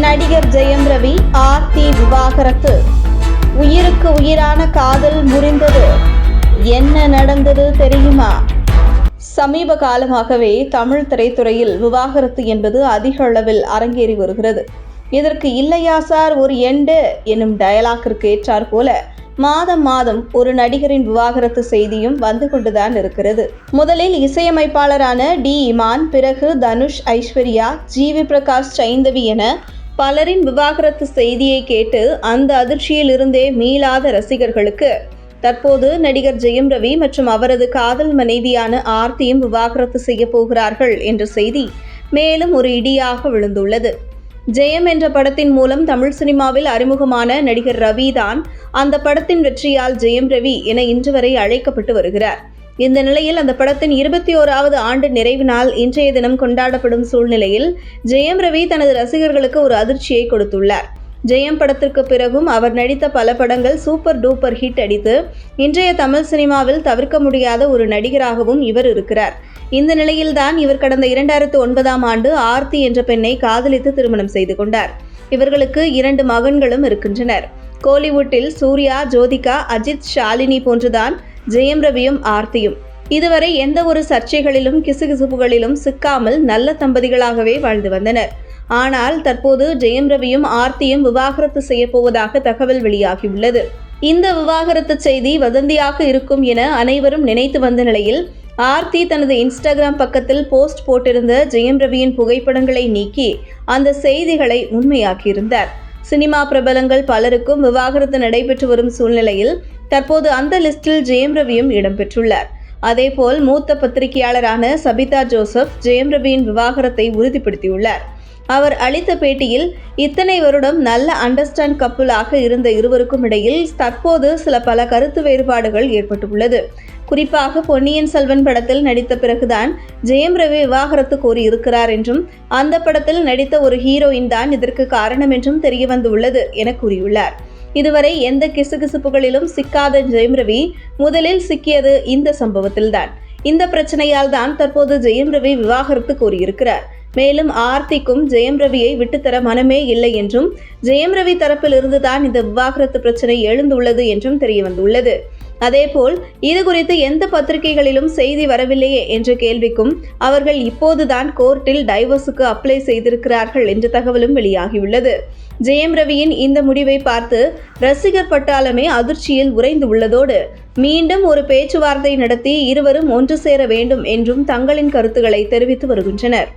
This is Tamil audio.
நடிகர் ஜெயம் ரவி ஆர்த்தி விவாகரத்து. உயிருக்கு உயிரான காதல் முறிந்தது. என்ன நடந்தது தெரியுமா? சமீப காலமாகவே தமிழ் திரைத்துறையில் விவாகரத்து என்பது அதிக அளவில் அரங்கேறி வருகிறது. இதற்கு இல்லையா சார் ஒரு எண்டு என்னும் டயலாக்கிற்கு ஏற்றார் போல மாதம் மாதம் ஒரு நடிகரின் விவாகரத்து செய்தியும் வந்து கொண்டுதான் இருக்கிறது. முதலில் இசையமைப்பாளரான டி. இமான் பிறகு தனுஷ் ஐஸ்வர்யா ஜிவி பிரகாஷ் சைந்தவி என பலரின் விவாகரத்து செய்தியை கேட்டு அந்த அதிர்ச்சியில் இருந்தே மீளாத ரசிகர்களுக்கு. தற்போது நடிகர் ஜெயம் ரவி மற்றும் அவரது காதல் மனைவியான ஆர்த்தியும் விவாகரத்து செய்ய போகிறார்கள் என்ற செய்தி மேலும் ஒரு இடியாக விழுந்துள்ளது. ஜெயம் என்ற படத்தின் மூலம் தமிழ் சினிமாவில் அறிமுகமான நடிகர் ரவி தான் அந்த படத்தின் வெற்றியால் ஜெயம் ரவி என இன்று வரை அழைக்கப்பட்டு வருகிறார். இந்த நிலையில் அந்த படத்தின் இருபத்தி ஓராவது ஆண்டு நிறைவு நாள் இன்றைய தினம் கொண்டாடப்படும் சூழ்நிலையில் ஜெயம் ரவி தனது ரசிகர்களுக்கு ஒரு அதிர்ச்சியை கொடுத்துள்ளார். ஜெயம் படத்திற்கு பிறகும் அவர் நடித்த பல படங்கள் சூப்பர் டூப்பர் ஹிட் அடித்து இன்றைய தமிழ் சினிமாவில் தவிர்க்க முடியாத ஒரு நடிகராகவும் இவர் இருக்கிறார். இந்த நிலையில்தான் இவர் கடந்த இரண்டாயிரத்து ஒன்பதாம் ஆண்டு ஆர்த்தி என்ற பெண்ணை காதலித்து திருமணம் செய்து கொண்டார். இவர்களுக்கு இரண்டு மகன்களும் இருக்கின்றனர். கோலிவுட்டில் சூர்யா ஜோதிகா அஜித் ஷாலினி போன்றுதான் ஜெயம் ரவியும் ஆர்த்தியும். இதுவரை எந்த ஒரு சர்ச்சைகளிலும் கிசுகிசுப்புகளிலும் சிக்காமல் நல்ல தம்பதிகளாகவே வாழ்ந்து வந்தனர். ஆனால் தற்போது ஜெயம் ரவியும் ஆர்த்தியும் விவாகரத்து செய்யப்போவதாக தகவல் வெளியாகியுள்ளது இந்த விவாகரத்து செய்தி வதந்தியாக இருக்கும் என அனைவரும் நினைத்து வந்த நிலையில் ஆர்த்தி தனது இன்ஸ்டாகிராம் பக்கத்தில் போஸ்ட் போட்டிருந்த ஜெயம் ரவியின் புகைப்படங்களை நீக்கி அந்த செய்திகளை உண்மையாக்கியிருந்தார். சினிமா பிரபலங்கள் பலருக்கும் விவாகரத்து நடைபெற்று வரும் சூழ்நிலையில் தற்போது அந்த லிஸ்டில் ஜெயம் ரவியும் இடம்பெற்றுள்ளார். அதேபோல் மூத்த பத்திரிகையாளரான சபிதா ஜோசப் ஜெயம் ரவியின் விவாகரத்தை உறுதிப்படுத்தியுள்ளார். அவர் அளித்த பேட்டியில் இத்தனை வருடம் நல்ல அண்டர்ஸ்டாண்ட் கப்புலாக இருந்த இருவருக்கும் இடையில் தற்போது சில பல கருத்து வேறுபாடுகள் ஏற்பட்டுள்ளது. குறிப்பாக பொன்னியின் செல்வன் படத்தில் நடித்த பிறகுதான் ஜெயம் ரவி விவாகரத்து கூறியிருக்கிறார் என்றும் அந்த படத்தில் நடித்த ஒரு ஹீரோயின் தான் இதற்கு காரணம் என்றும் தெரிய வந்துள்ளது என கூறியுள்ளார். இதுவரை எந்த கிசுகிசுப்புகளிலும் சிக்காத ஜெயம் ரவி முதலில் சிக்கியது இந்த சம்பவத்தில்தான். இந்த பிரச்சனையால் தான் தற்போது ஜெயம் ரவி விவாகரத்து கோரியிருக்கிறார் மேலும் ஆர்த்திக்கும் ஜெயம் ரவியை விட்டுத்தர மனமே இல்லை என்றும் ஜெயம் ரவி தரப்பில் இருந்துதான் இந்த விவாகரத்து பிரச்சனை எழுந்துள்ளது என்றும் தெரிய வந்துள்ளது அதேபோல் இது குறித்து எந்த பத்திரிகைகளிலும் செய்தி வரவில்லையே என்ற கேள்விக்கும் அவர்கள் இப்போதுதான் கோர்ட்டில் டைவர்ஸுக்கு அப்ளை செய்திருக்கிறார்கள் என்ற தகவலும் வெளியாகியுள்ளது. ஜெயம் ரவியின் இந்த முடிவை பார்த்து ரசிகர் பட்டாளமே அதிர்ச்சியில் உறைந்து உள்ளதோடு மீண்டும் ஒரு பேச்சுவார்த்தை நடத்தி இருவரும் ஒன்று சேர வேண்டும் என்றும் தங்களின் கருத்துக்களை தெரிவித்து வருகின்றனர்.